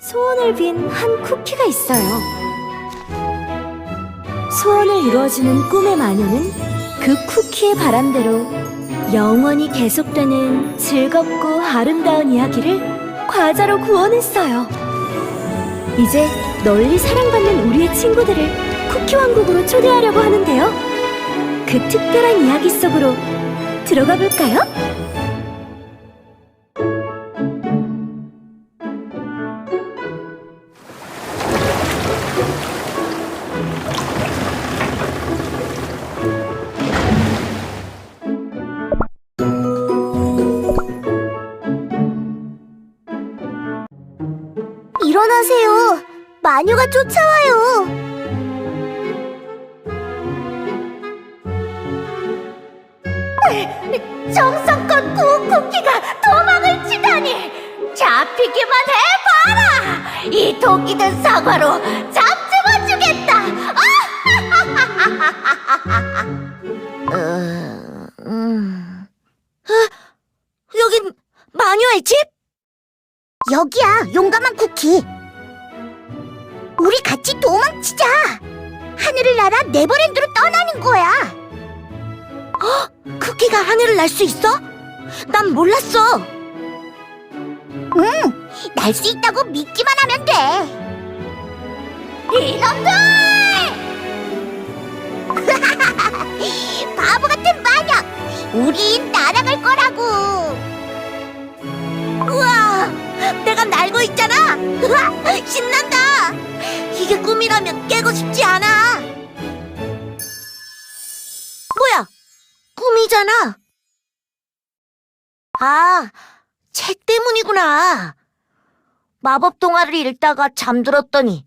소원을 빈 한 쿠키가 있어요. 소원을 이루어주는 꿈의 마녀는 그 쿠키의 바람대로 영원히 계속되는 즐겁고 아름다운 이야기를 과자로 구원했어요. 이제 널리 사랑받는 우리의 친구들을 쿠키 왕국으로 초대하려고 하는데요. 그 특별한 이야기 속으로 들어가 볼까요? 마녀가 쫓아와요. 정성껏 구운 쿠키가 도망을 치다니 잡히기만 해봐라 이 도끼든 사과로 잡집어 주겠다 음. 여긴 마녀의 집? 여기야, 용감한 쿠키. 우리 같이 도망치자. 하늘을 날아 네버랜드로 떠나는 거야. 어? 쿠키가 하늘을 날 수 있어? 난 몰랐어. 응, 날 수 있다고 믿기만 하면 돼. 이놈들! 바보 같은 마녀! 우린 날아갈 거라고! 우와! 내가 날고 있잖아! 우와! 신난다! 이게 꿈이라면 깨고 싶지 않아! 뭐야? 꿈이잖아! 아, 책 때문이구나. 마법 동화를 읽다가 잠들었더니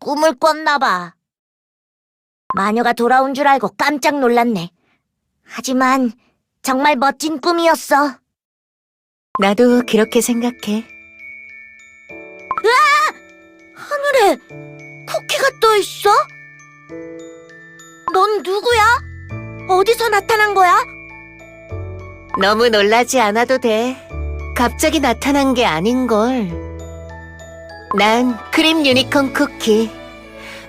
꿈을 꿨나 봐. 마녀가 돌아온 줄 알고 깜짝 놀랐네. 하지만 정말 멋진 꿈이었어. 나도 그렇게 생각해. 하늘에 쿠키가 떠 있어? 넌 누구야? 어디서 나타난 거야? 너무 놀라지 않아도 돼. 갑자기 나타난 게 아닌걸. 난 크림 유니콘 쿠키.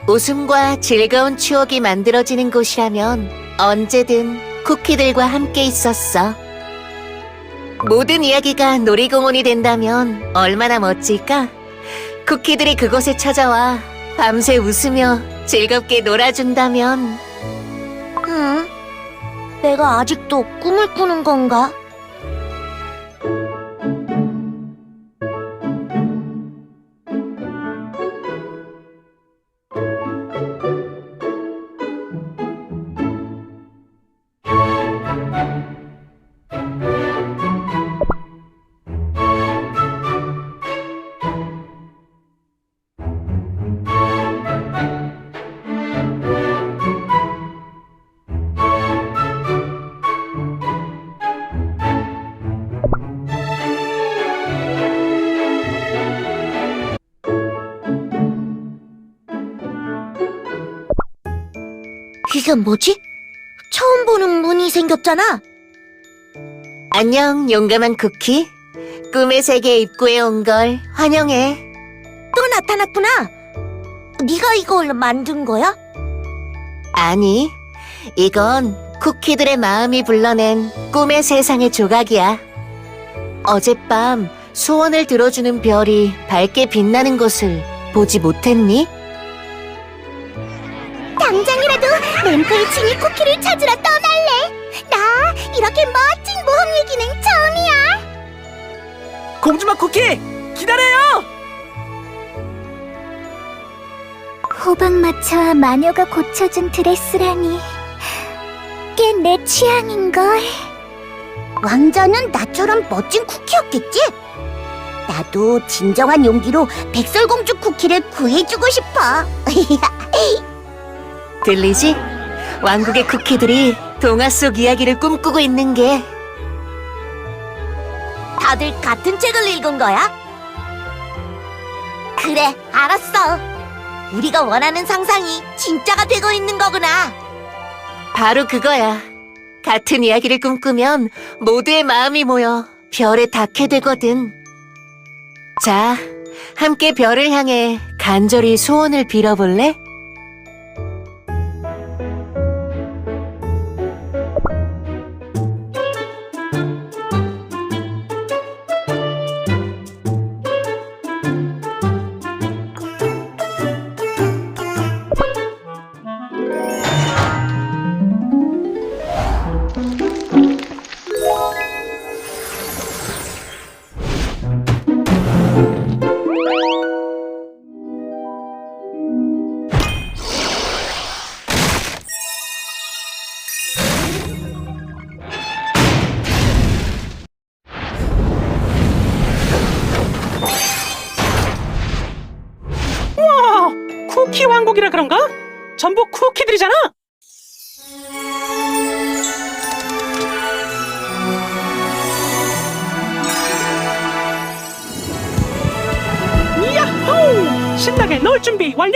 웃음과 즐거운 추억이 만들어지는 곳이라면 언제든 쿠키들과 함께 있었어. 모든 이야기가 놀이공원이 된다면 얼마나 멋질까? 쿠키들이 그곳에 찾아와 밤새 웃으며 즐겁게 놀아준다면 응? 내가 아직도 꿈을 꾸는 건가? 이게 뭐지? 처음 보는 문이 생겼잖아. 안녕 용감한 쿠키. 꿈의 세계 입구에 온 걸 환영해. 또 나타났구나. 네가 이걸 만든 거야? 아니, 이건 쿠키들의 마음이 불러낸 꿈의 세상의 조각이야. 어젯밤 소원을 들어주는 별이 밝게 빛나는 것을 보지 못했니? 램프의 쿠키를 찾으러 떠날래. 나 이렇게 멋진 모험 얘기는 처음이야. 공주마 쿠키 기다려요. 호박마차와 마녀가 고쳐준 드레스라니 꽤 내 취향인걸 왕자는 나처럼 멋진 쿠키였겠지? 나도 진정한 용기로 백설공주 쿠키를 구해주고 싶어 들리지? 왕국의 쿠키들이 동화 속 이야기를 꿈꾸고 있는 게 다들 같은 책을 읽은 거야? 그래 알았어 우리가 원하는 상상이 진짜가 되고 있는 거구나 바로 그거야. 같은 이야기를 꿈꾸면 모두의 마음이 모여 별에 닿게 되거든. 자, 함께 별을 향해 간절히 소원을 빌어볼래? 신나게 놀 준비 완료!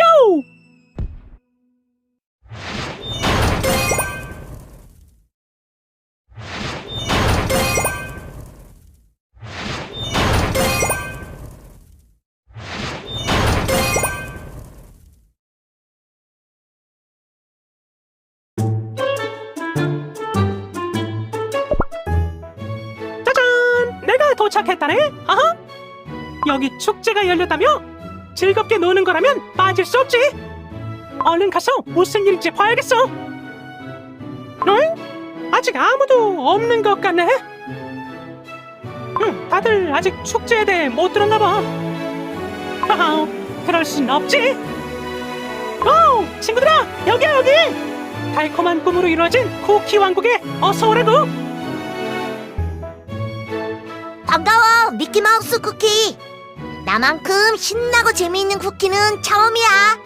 짜잔! 내가 도착했다네. 아하. 여기 축제가 열렸다며? 즐겁게 노는 거라면 빠질 수 없지. 얼른 가서 무슨 일인지 봐야겠어. 응? 아직 아무도 없는 것 같네. 응, 다들 아직 축제에 대해 못 들었나 봐. 하하, 그럴 순 없지. 오, 친구들아, 여기야 여기. 달콤한 꿈으로 이루어진 쿠키 왕국에 어서 오라고. 반가워, 미키마우스 쿠키. 나만큼 신나고 재미있는 쿠키는 처음이야.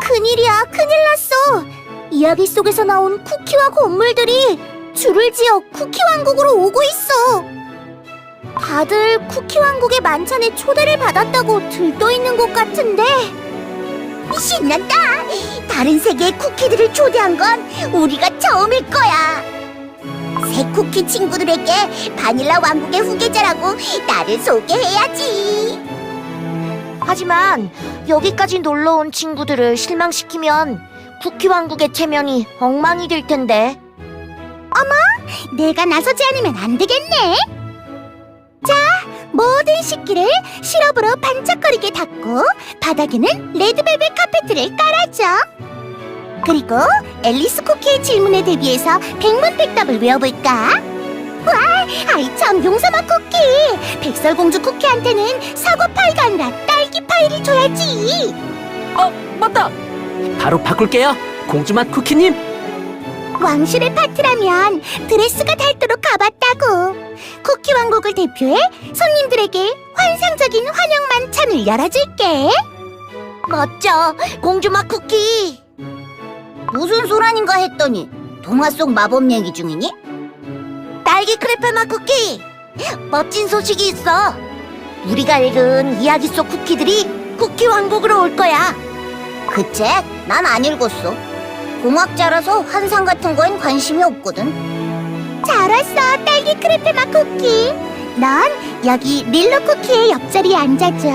큰일이야, 큰일 났어. 이야기 속에서 나온 쿠키와 건물들이 줄을 지어 쿠키 왕국으로 오고 있어. 다들 쿠키 왕국의 만찬에 초대를 받았다고 들떠 있는 것 같은데. 신난다. 다른 세계의 쿠키들을 초대한 건 우리가 처음일 거야. 새 쿠키 친구들에게 바닐라 왕국의 후계자라고 나를 소개해야지. 하지만 여기까지 놀러 온 친구들을 실망시키면 쿠키 왕국의 체면이 엉망이 될 텐데. 어머, 내가 나서지 않으면 안 되겠네. 자, 모든 식기를 시럽으로 반짝거리게 닦고 바닥에는 레드벨벳 카페트를 깔아줘. 그리고 앨리스 쿠키의 질문에 대비해서 백문백답을 외워볼까? 와, 아이 참 용서마 쿠키. 백설공주 쿠키한테는 사과 파이가 아니라 딸 기 파이를 줘야지. 어, 맞다. 바로 바꿀게요. 공주맛 쿠키님. 왕실의 파티라면 드레스가 닳도록 가봤다고. 쿠키 왕국을 대표해 손님들에게 환상적인 환영 만찬을 열어줄게. 멋져, 공주맛 쿠키. 무슨 소란인가 했더니 동화 속 마법 얘기 중이니? 딸기 크레페 맛 쿠키. 멋진 소식이 있어. 우리가 읽은 이야기 속 쿠키들이 쿠키 왕국으로 올 거야. 그 책 난 안 읽었어. 공학자라서 환상 같은 거엔 관심이 없거든. 잘 왔어, 딸기 크레페 맛 쿠키. 넌 여기 릴로 쿠키의 옆자리에 앉아줘.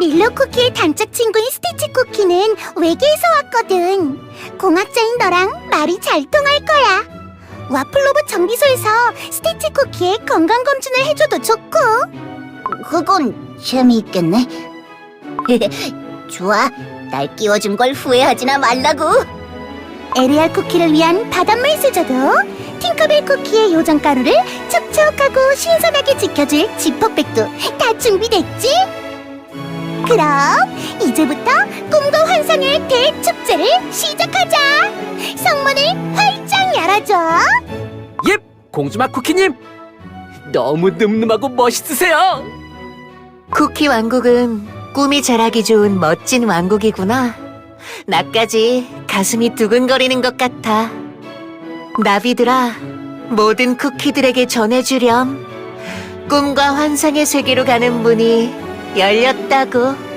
릴로 쿠키의 단짝 친구인 스티치 쿠키는 외계에서 왔거든. 공학자인 너랑 말이 잘 통할 거야. 와플로브 정비소에서 스티치 쿠키의 건강 검진을 해줘도 좋고. 그건 재미있겠네. 좋아, 날 끼워준 걸 후회하지나 말라고. 에리얼 쿠키를 위한 바닷물 세저도 팅커벨 쿠키의 요정 가루를 촉촉하고 신선하게 지켜줄 지퍼백도 다 준비됐지? 그럼 이제부터 꿈과 환상의 대축제를 시작하자! 성문을 활짝 열어줘! 예, 공주맛 쿠키님. 너무 늠름하고 멋있으세요. 쿠키 왕국은 꿈이 자라기 좋은 멋진 왕국이구나. 나까지 가슴이 두근거리는 것 같아. 나비들아, 모든 쿠키들에게 전해주렴. 꿈과 환상의 세계로 가는 문이 열렸다고.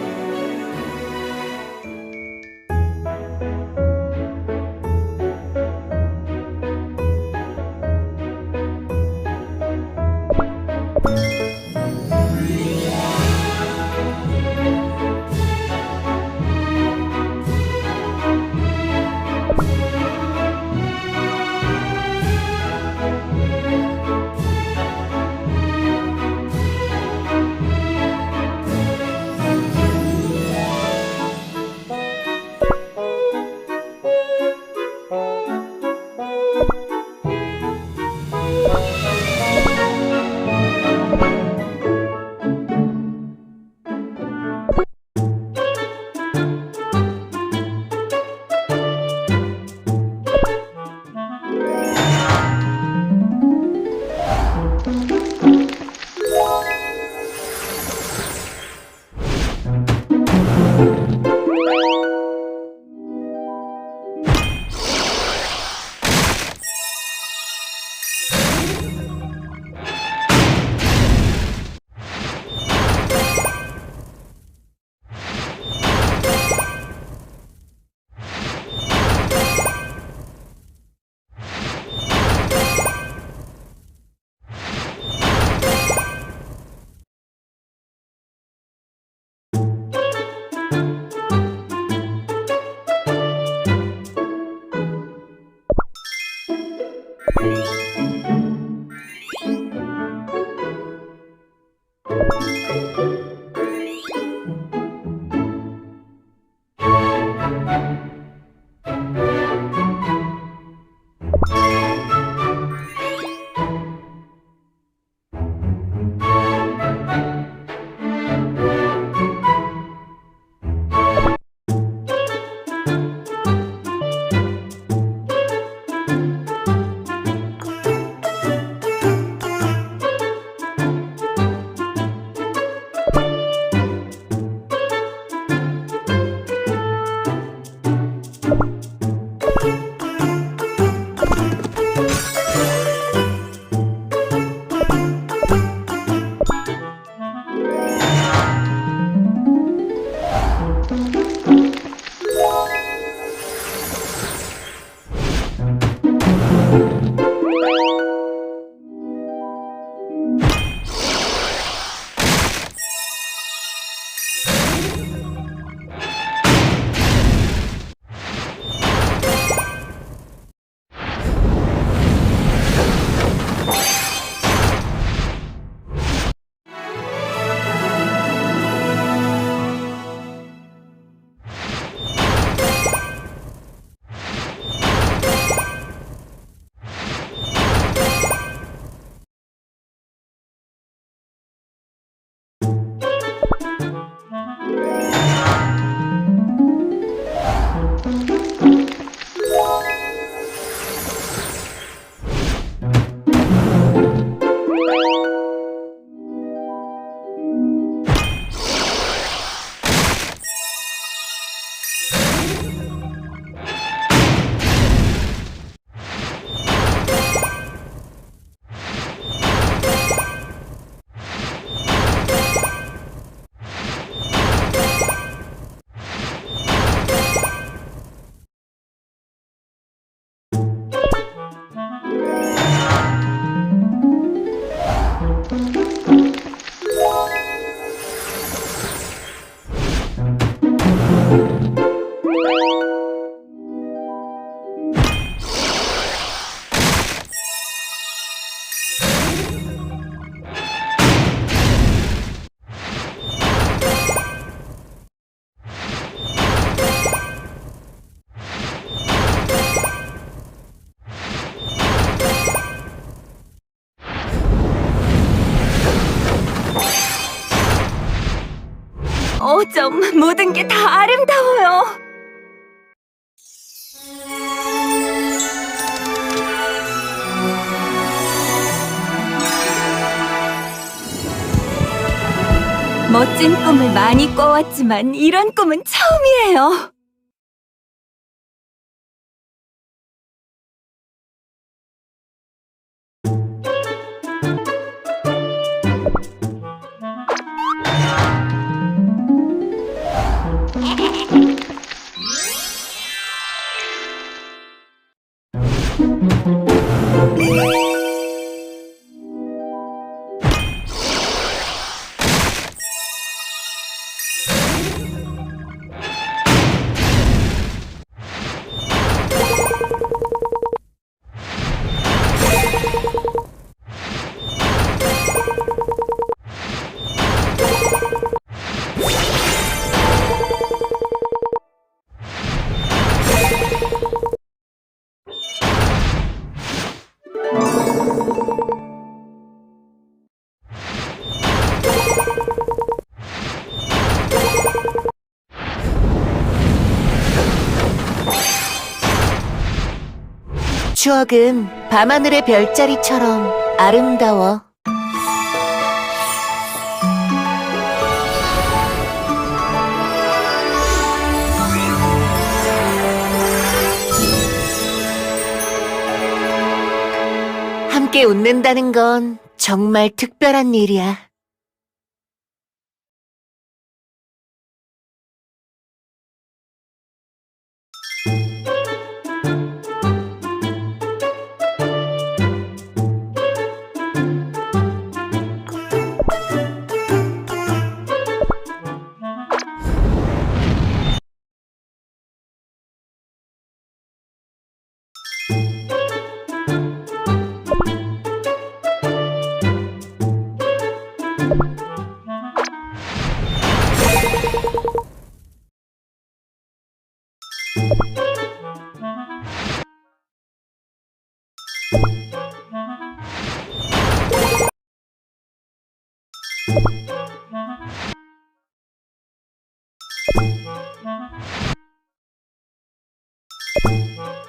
Música 어쩜 모든 게 다 아름다워요. 멋진 꿈을 많이 꿔왔지만 이런 꿈은 처음이에요. 추억은 밤하늘의 별자리처럼 아름다워. 함께 웃는다는 건 정말 특별한 일이야. Thank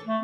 you.